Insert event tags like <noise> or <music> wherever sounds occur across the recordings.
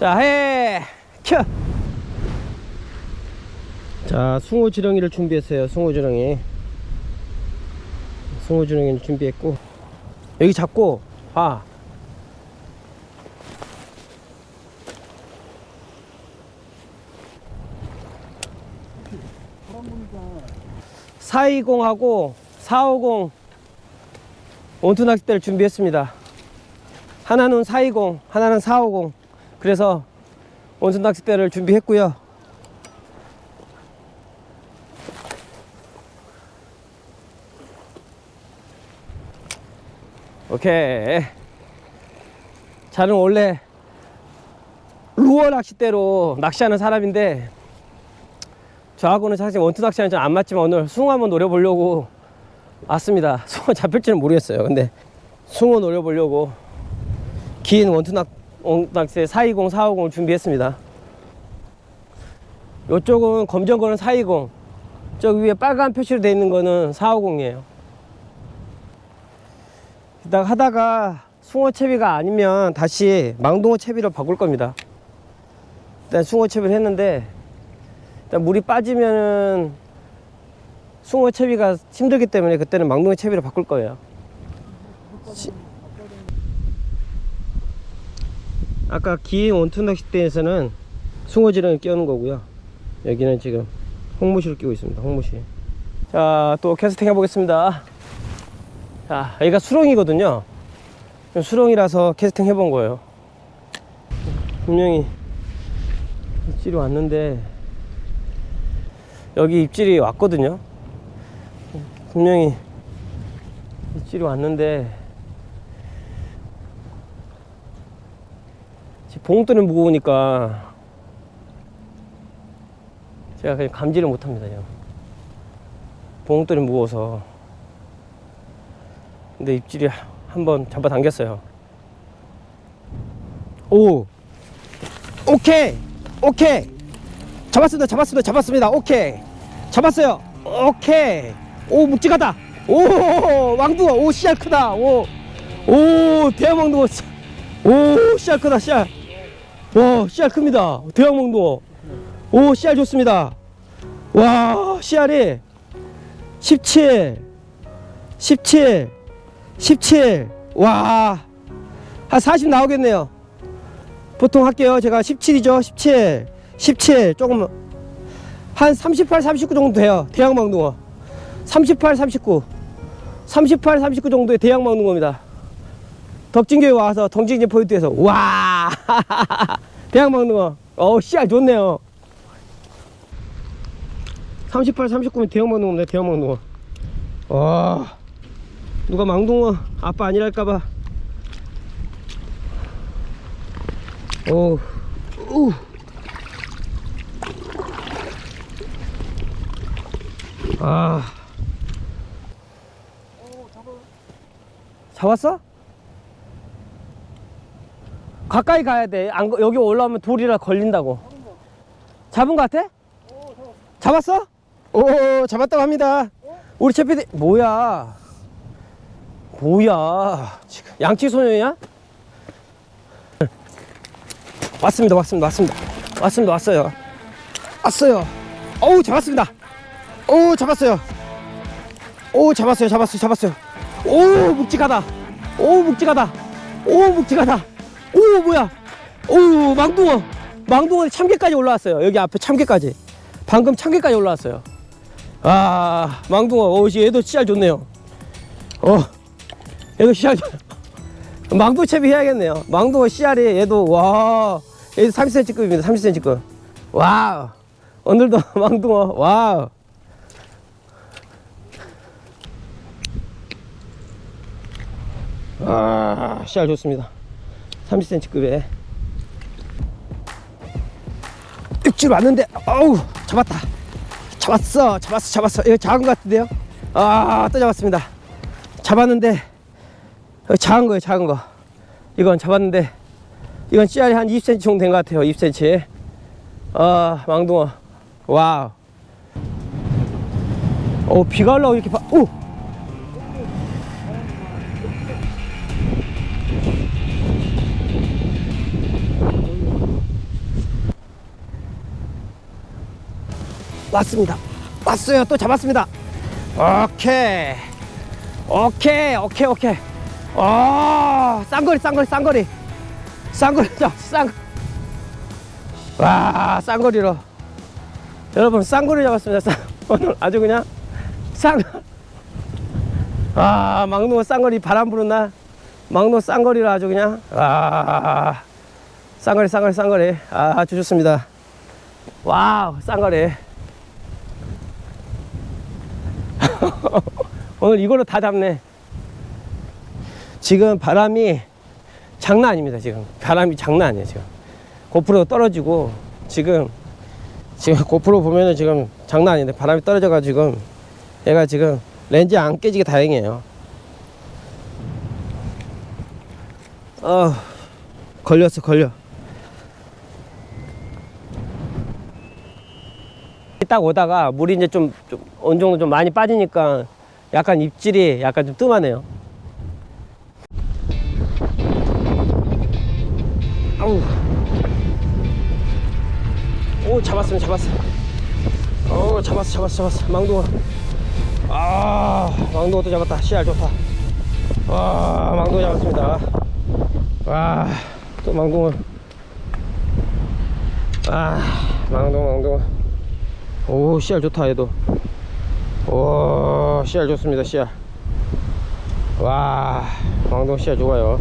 자, 해! 켜! 자, 숭어 지렁이를 준비했어요. 숭어 지렁이. 숭어 지렁이를 준비했고. 여기 잡고, 봐. 사이공하고 450 원투 낚싯대를 준비했습니다. 하나는 420, 하나는 450. 그래서 원투 낚싯대를 준비했고요. 오케이. 저는 원래 루어 낚싯대로 낚시하는 사람인데 저하고는 사실 원투 낚시는 좀 안 맞지만 오늘 숭어 한번 노려보려고 왔습니다. <laughs> 숭어 잡힐지는 모르겠어요. 근데 숭어 노려보려고 긴 원투 낚, 낚시대 420, 450을 준비했습니다. 이쪽은 검정 거는 420, 저기 위에 빨간 표시로 되어 있는 거는 450이에요. 이따가 하다가 숭어 채비가 아니면 다시 망둥어 채비로 바꿀 겁니다. 일단 숭어 채비를 했는데 일단 물이 빠지면은 숭어 채비가 힘들기 때문에 그때는 망둥어 채비로 바꿀 거예요. 시- 아까 긴 원투 낚싯대에서는 숭어 지렁이 끼우는 거고요. 여기는 지금 홍무시를 끼고 있습니다. 홍무시. 자, 또 캐스팅 해보겠습니다. 자, 여기가 수렁이거든요. 수렁이라서 캐스팅 해본 거예요. 분명히 입질이 왔는데 여기 입질이 왔거든요. 분명히 입질이 왔는데 지금 봉돌이 무거우니까 제가 그냥 감지를 못합니다. 봉돌이 무거워서 근데 입질이 한번 잡아당겼어요. 오, 오케이, 오케이, 잡았습니다, 잡았습니다, 잡았습니다. 오케이, 잡았어요. 오케이, 오 묵직하다. 오 왕두어, 오 씨알 크다. 오, 오 대왕 왕두어, 오 씨알 크다, 씨알. 와 씨알 큽니다. 대왕 왕두어. 오 씨알 좋습니다. 와 씨알이 17, 17. 17. 와. 한 40 나오겠네요. 보통 할게요. 제가 17이죠. 17. 17. 조금 한 38, 39 정도 돼요. 대양 망둥어. 38, 39. 38, 39 정도의 대양 망둥어입니다. 덕진교에 와서 덕진교 포인트에서 와. <laughs> 대양 망둥어. 어, 씨알 좋네요. 38, 39면 대형 망둥어입니다. 대형 망둥어. 와. 누가 망둥어 아빠 아니랄까봐 오, 우. 아. 잡았어? 가까이 가야 돼. 안, 거- 여기 올라오면 돌이라 걸린다고. 잡은 거 같아? 잡았어? 오, 잡았다고 합니다. 우리 채피디 뭐야? 뭐야 지금 양치 소년이야? 왔습니다 왔습니다 왔습니다 왔습니다 왔어요 왔어요 어우 잡았습니다 오 잡았어요 오 잡았어요 잡았어요 잡았어요 오 묵직하다 오 묵직하다 오 묵직하다 오 뭐야 오 망둥어 망둥어 참개까지 올라왔어요 여기 앞에 참개까지 방금 참개까지 올라왔어요 아 망둥어 오 얘도 씨알 좋네요 어 얘도 씨알 <laughs> 망둥어 채비 해야겠네요. 망둥어 씨알이 얘도 와 얘도 30cm급입니다. 30cm급. 와우. 오늘도 <laughs> 망둥어 와우. 아 씨알 좋습니다. 30cm급에 입질 왔는데 어우 잡았다. 잡았어 잡았어 잡았어 이거 작은 것 같은데요? 아 또 잡았습니다. 잡았는데 어, 작은 거예요, 작은 거. 이건 잡았는데, 이건 씨알이 한 20cm 정도 된 것 같아요, 20cm. 아, 망둥어. 와우. 오, 비가 올라오고 이렇게 봐. 오! 왔습니다. 왔어요. 또 잡았습니다. 오케이. 오케이. 오케이. 오케이. 어, 쌍거리, 쌍거리, 쌍거리. 쌍거리, <laughs> 잡, 쌍. 와, 쌍거리로. 여러분, 쌍거리 잡았습니다. 쌍. 오늘 아주 그냥 쌍. 아, 막노 쌍거리 바람 부는 날. 막노 쌍거리로 아주 그냥. 아, 쌍거리, 쌍거리, 쌍거리. 아, 아주 좋습니다. 와우, 쌍거리. <laughs> 오늘 이걸로 다 잡네. 지금 바람이 장난 아닙니다. 지금 바람이 장난 아니에요. 지금 고프로 떨어지고 지금 지금 <laughs> 고프로 보면은 지금 장난 아닌데 바람이 떨어져가지고 얘가 지금 렌즈 안 깨지게 다행이에요. 어 걸렸어 걸려. 딱 오다가 물이 이제 좀, 좀 어느 정도 좀 많이 빠지니까 약간 입질이 약간 좀 뜸하네요. 아우. 오, 잡았으면 잡았어. 어, 잡았어, 잡았어, 잡았어. 망둥어. 아, 망둥어 또 잡았다. 씨알 좋다. 와, 망둥어 잡았습니다. 와, 또 망둥어. 아, 망둥어, 망둥어. 오, 씨알 좋다, 얘도. 오, 씨알 좋습니다, 씨알. 와, 망둥어 씨알 좋아요.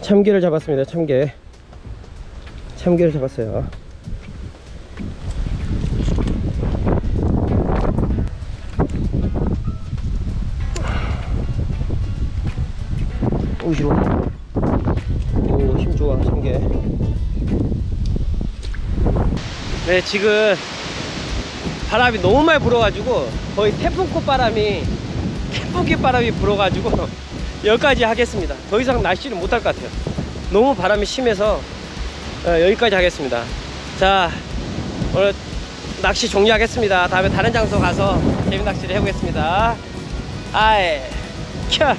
참개를 잡았습니다, 참개. 참개를 잡았어요. 오, 싫어. 오, 힘 좋아, 참개. 네, 지금 바람이 너무 많이 불어가지고 거의 태풍꽃 바람이 태풍기 바람이 불어가지고 <laughs> 여기까지 하겠습니다. 더 이상 날씨를 못할 것 같아요. 너무 바람이 심해서 어, 여기까지 하겠습니다. 자 오늘 낚시 종료하겠습니다. 다음에 다른 장소 가서 재미 낚시를 해보겠습니다. 아이 켜.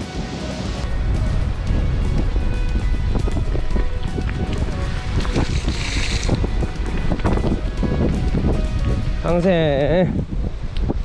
방생